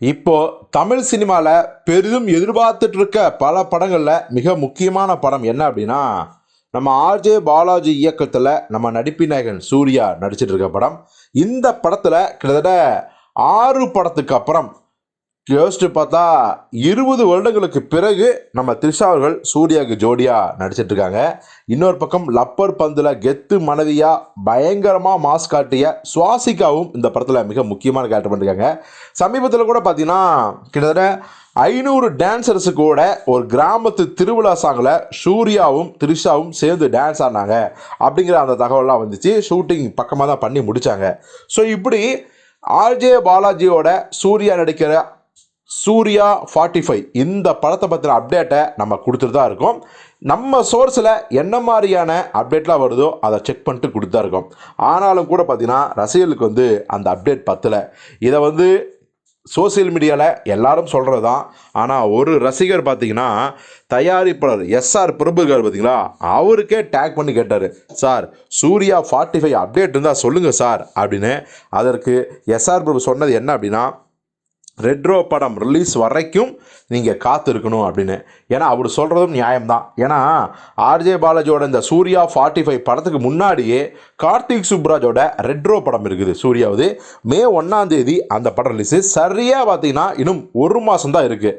இப்போ தமிழ் சினிமாவில் பெரிதும் எதிர்பார்த்துட்டு இருக்க பல படங்களில் மிக முக்கியமான படம் என்ன அப்படின்னா நம்ம ஆர்ஜே பாலாஜி இயக்கத்தில் நம்ம நடிப்பிநாயகன் சூர்யா நடிச்சிட்டு இருக்க படம். இந்த படத்தில் கிட்டத்தட்ட ஆறு படத்துக்கு அப்புறம் யோசிச்சு பார்த்தா இருபது வருடங்களுக்கு பிறகு நம்ம த்ரிஷா அவர்கள் சூர்யாவுக்கு ஜோடியாக நடிச்சிட்டு இருக்காங்க இன்னொரு பக்கம் லப்பர் பந்தில் கெத்து மனைவியாக பயங்கரமாக மாஸ் காட்டிய சுவாசிகாவும் இந்த படத்தில் மிக முக்கியமான கேரக்டர் பண்ணியிருக்காங்க சமீபத்தில் கூட பார்த்தீங்கன்னா கிட்டத்தட்ட ஐநூறு டான்சர்ஸு கூட ஒரு கிராமத்து திருவிழா சாங்கில் சூர்யாவும் த்ரிஷாவும் சேர்ந்து டான்ஸ் ஆடினாங்க. அப்படிங்கிற அந்த தகவலாம் வந்துச்சு. ஷூட்டிங் பக்கமாக தான் பண்ணி முடித்தாங்க ஸோ இப்படி ஆர்ஜே பாலாஜியோட சூர்யா நடிக்கிற சூர்யா ஃபார்ட்டி ஃபைவ் இந்த படத்தை பற்றின அப்டேட்டை நம்ம கொடுத்துட்டு தான் இருக்கோம். நம்ம சோர்ஸில் என்ன மாதிரியான அப்டேட்லாம் வருதோ அதை செக் பண்ணிட்டு கொடுத்து தான் இருக்கோம். ஆனாலும் கூட பார்த்தீங்கன்னா ரசிகர்களுக்கு வந்து அந்த அப்டேட் பத்தலை. இதை வந்து சோசியல் மீடியாவில் எல்லாரும் சொல்கிறது தான். ஆனால் ஒரு ரசிகர் பார்த்தீங்கன்னா தயாரிப்பாளர் எஸ்ஆர் பிரபுகர் பார்த்தீங்களா அவருக்கே டேக் பண்ணி கேட்டார். Sir Suriya forty five update இருந்தால் சொல்லுங்கள் சார் அப்படின்னு. அதற்கு எஸ்ஆர் பிரபு சொன்னது என்ன அப்படின்னா ரெட்ரோ படம் ரிலீஸ் வரைக்கும் நீங்கள் காத்திருக்கணும் அப்படின்னு. ஏன்னா அவர் சொல்கிறதும் நியாயம்தான். ஏன்னா ஆர்ஜே பாலாஜியோட இந்த சூர்யா ஃபார்ட்டி ஃபைவ் படத்துக்கு முன்னாடியே கார்த்திக் சுப்ராஜோட ரெட்ரோ படம் இருக்குது சூர்யாவது. மே ஒன்றாந்தேதி அந்த படம் ரிலீஸு சரியாக பார்த்தீங்கன்னா இன்னும் ஒரு மாதம் தான் இருக்குது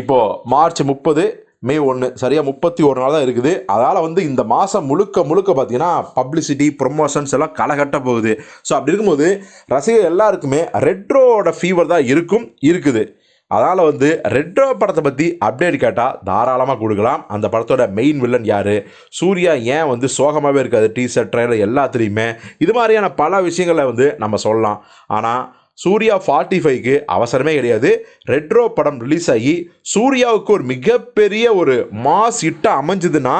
இப்போது மார்ச் முப்பது மே ஒன்று சரியாக முப்பத்தி ஒரு நாள் தான் இருக்குது. அதனால் வந்து இந்த மாதம் முழுக்க முழுக்க பார்த்தீங்கன்னா பப்ளிசிட்டி ப்ரொமோஷன்ஸ் எல்லாம் களைகட்ட போகுது. ஸோ அப்படி இருக்கும்போது ரசிகர் எல்லாருக்குமே ரெட்ரோவோட ஃபீவர் தான் இருக்கும் இருக்குது. அதனால் வந்து ரெட்ரோ படத்தை பற்றி அப்டேட் கேட்டால் தாராளமாக கொடுக்கலாம். அந்த படத்தோட மெயின் வில்லன் யார்? சூர்யா ஏன் வந்து சோகமாகவே இருக்காது? டீசர்ட் ட்ரெயிலர் எல்லாத்துலேயுமே. இது மாதிரியான பல விஷயங்களை வந்து நம்ம சொல்லலாம். ஆனால் சூர்யா ஃபார்ட்டி ஃபைவ்க்கு அவசரமே கிடையாது. ரெட்ரோ படம் ரிலீஸ் ஆகி சூர்யாவுக்கு ஒரு மிகப்பெரிய ஒரு மாஸ் ஹிட்டாக அமைஞ்சதுன்னா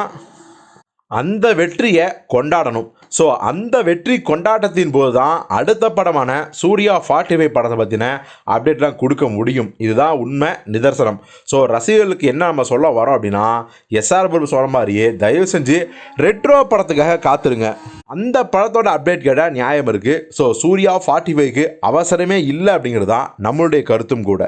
அந்த வெற்றியை கொண்டாடணும். ஸோ அந்த வெற்றி கொண்டாட்டத்தின் போது தான் அடுத்த படமான சூர்யா ஃபார்ட்டி ஃபைவ் படத்தை பற்றின அப்டேட்லாம் கொடுக்க முடியும். இதுதான் உண்மை நிதர்சனம். ஸோ ரசிகர்களுக்கு என்ன நம்ம சொல்ல வரோம் அப்படின்னா எஸ்ஆர் பிரபு சொன்ன மாதிரியே தயவு செஞ்சு ரெட்ரோ படத்துக்காக காத்துருங்க. அந்த படத்தோட அப்டேட் கேட்டால் நியாயம் இருக்குது ஸோ சூர்யா ஃபார்ட்டி ஃபைவ்க்கு அவசரமே இல்லை அப்படிங்கிறது தான் நம்மளுடைய கருத்தும் கூட.